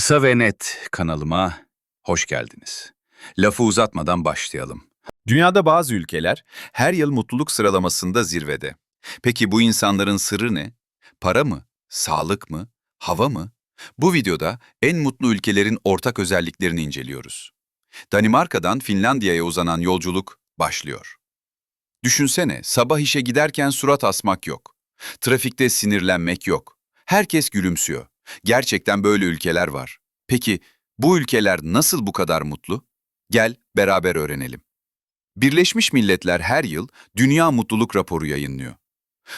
Kısa ve net kanalıma hoş geldiniz. Lafı uzatmadan başlayalım. Dünyada bazı ülkeler her yıl mutluluk sıralamasında zirvede. Peki bu insanların sırrı ne? Para mı? Sağlık mı? Hava mı? Bu videoda en mutlu ülkelerin ortak özelliklerini inceliyoruz. Danimarka'dan Finlandiya'ya uzanan yolculuk başlıyor. Düşünsene, sabah işe giderken surat asmak yok. Trafikte sinirlenmek yok. Herkes gülümsüyor. Gerçekten böyle ülkeler var. Peki bu ülkeler nasıl bu kadar mutlu? Gel beraber öğrenelim. Birleşmiş Milletler her yıl Dünya Mutluluk Raporu yayınlıyor.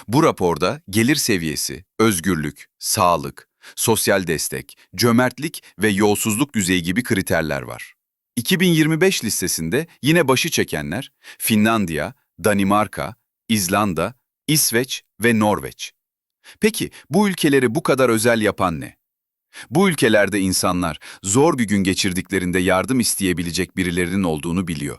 Bu raporda gelir seviyesi, özgürlük, sağlık, sosyal destek, cömertlik ve yolsuzluk düzeyi gibi kriterler var. 2025 listesinde yine başı çekenler Finlandiya, Danimarka, İzlanda, İsveç ve Norveç. Peki bu ülkeleri bu kadar özel yapan ne? Bu ülkelerde insanlar zor bir gün geçirdiklerinde yardım isteyebilecek birilerinin olduğunu biliyor.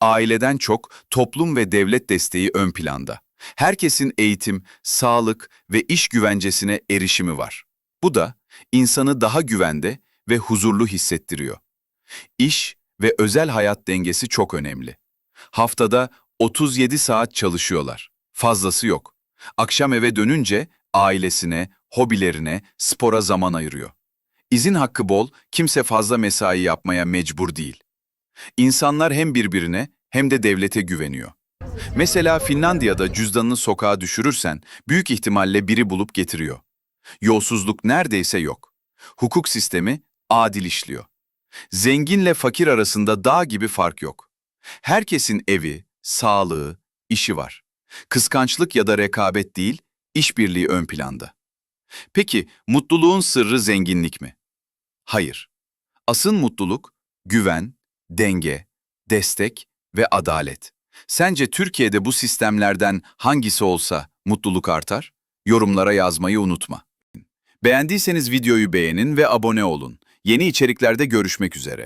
Aileden çok toplum ve devlet desteği ön planda. Herkesin eğitim, sağlık ve iş güvencesine erişimi var. Bu da insanı daha güvende ve huzurlu hissettiriyor. İş ve özel hayat dengesi çok önemli. Haftada 37 saat çalışıyorlar. Fazlası yok. Akşam eve dönünce ailesine, hobilerine, spora zaman ayırıyor. İzin hakkı bol, kimse fazla mesai yapmaya mecbur değil. İnsanlar hem birbirine hem de devlete güveniyor. Mesela Finlandiya'da cüzdanını sokağa düşürürsen büyük ihtimalle biri bulup getiriyor. Yolsuzluk neredeyse yok. Hukuk sistemi adil işliyor. Zenginle fakir arasında dağ gibi fark yok. Herkesin evi, sağlığı, işi var. Kıskançlık ya da rekabet değil, işbirliği ön planda. Peki mutluluğun sırrı zenginlik mi? Hayır. Asıl mutluluk güven, denge, destek ve adalet. Sence Türkiye'de bu sistemlerden hangisi olsa mutluluk artar? Yorumlara yazmayı unutma. Beğendiyseniz videoyu beğenin ve abone olun. Yeni içeriklerde görüşmek üzere.